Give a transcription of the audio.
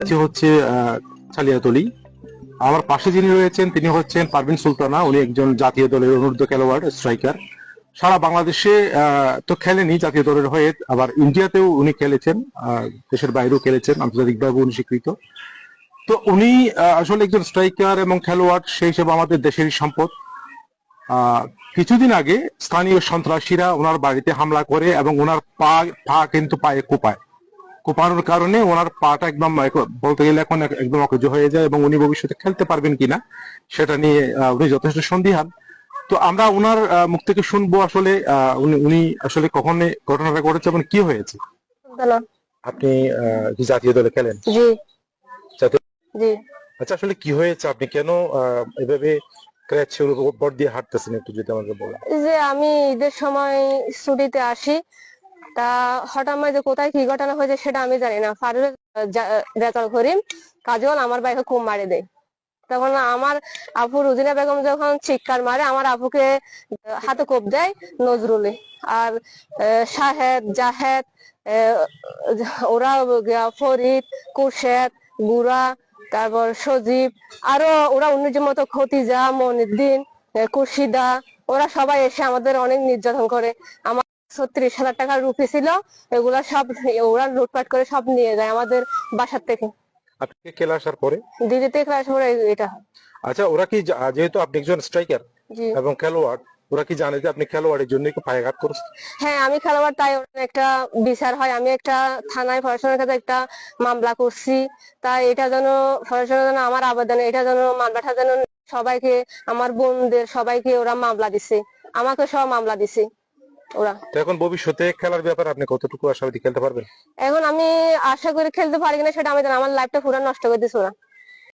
হচ্ছে আহ, চালিয়াতলি। আমার পাশে যিনি রয়েছেন তিনি হচ্ছেন পারভিন সুলতানা। উনি একজন জাতীয় দলের অনূর্ধ্ব খেলোয়াড় স্ট্রাইকার সারা বাংলাদেশে তো খেলেনি জাতীয় দলের হয়ে আবার ইন্ডিয়াতেও উনি খেলেছেন দেশের বাইরেও খেলেছেন আন্তর্জাতিকভাবে উনি স্বীকৃত। তো উনি আসলে একজন স্ট্রাইকার এবং খেলোয়াড় সেই হিসেবে আমাদের দেশেরই সম্পদ। কিছুদিন আগে স্থানীয় সন্ত্রাসীরা ওনার বাড়িতে হামলা করে এবং ওনার পা পা কিন্তু পায়ে কোপায়। কোপানোর কারণে ওনার পাটা একদম বলতে গেলে এখন একদম অকেজ হয়ে যায় এবং উনি ভবিষ্যতে খেলতে পারবেন কিনা সেটা নিয়ে উনি যথেষ্ট সন্দিহান। তো আমরা ওনার মুখ থেকে শুনব আসলে উনি আসলে কখন ঘটনাটা ঘটেছে এবং কি হয়েছে? আপনি কি জাতীয় দলে খেলেন? জি। জি। আচ্ছা আসলে কি হয়েছে? আপনি কেন এভাবে ক্র্যাচের উপর দিয়ে হাঁটতেছেন একটু যদি আমাকে বলেন। যে আমি ঈদের সময় ছুটিতে আসি তা হঠাৎ করে যে কোথায় কি ঘটনা হয়েছে সেটা আমি জানি না। ফারুক রেজাল করিম, কাজল আমার বাইকে কুম মারি দেয়। তখন আমার আপু রুজিনা বেগম যখন চিৎকার মারে, আমার আপুকে হাতে কোপ দেয় নজরুলে। আর শাহেদ, জাহেদ ওরা ফরিদ, কুরশেদ গুড়া তারপর সজীব, আরও ওরা অন্যদের মতো খতিজা, মনিদ্দিন খুরশিদা, ওরা সবাই এসে আমাদের অনেক নির্যাতন করে। আমার ছত্রিশ হাজার টাকার রুপি ছিল এগুলা সব ওরা লুটপাট করে সব নিয়ে যায় আমাদের বাসার থেকে। আপনি খেলে আসার পরে? দিদি থেকে ক্লাস পরে এটা। আচ্ছা ওরা কি যেহেতু আপনি একজন স্ট্রাইকার এবং খেলোয়াড় ওরা কি জানে যে আপনি খেলোয়াড়ের জন্য কি পায়ে ঘাত করছেন? হ্যাঁ আমি খেলোয়াড় তাই একটা বিচার হয়। আমি একটা থানায় প্রশাসনের কাছে একটা মামলা করছি। তাই এটা যেন প্রশাসনের যেন আমার আবেদন এটা যেন মামলাটা যেন সবাইকে আমার বোনদের সবাইকে ওরা মামলা দিছে। আমাকে সব মামলা দিছে। ওরা। তো এখন ভবিষ্যতে খেলার ব্যাপারে আপনি কতটুকু আশাবাদী খেলতে পারবেন? এখন আমি আশা করি খেলতে পারি কিনা সেটা আমি জানি আমার আমার লাইফটা পুরো নষ্ট করে দিছে ওরা।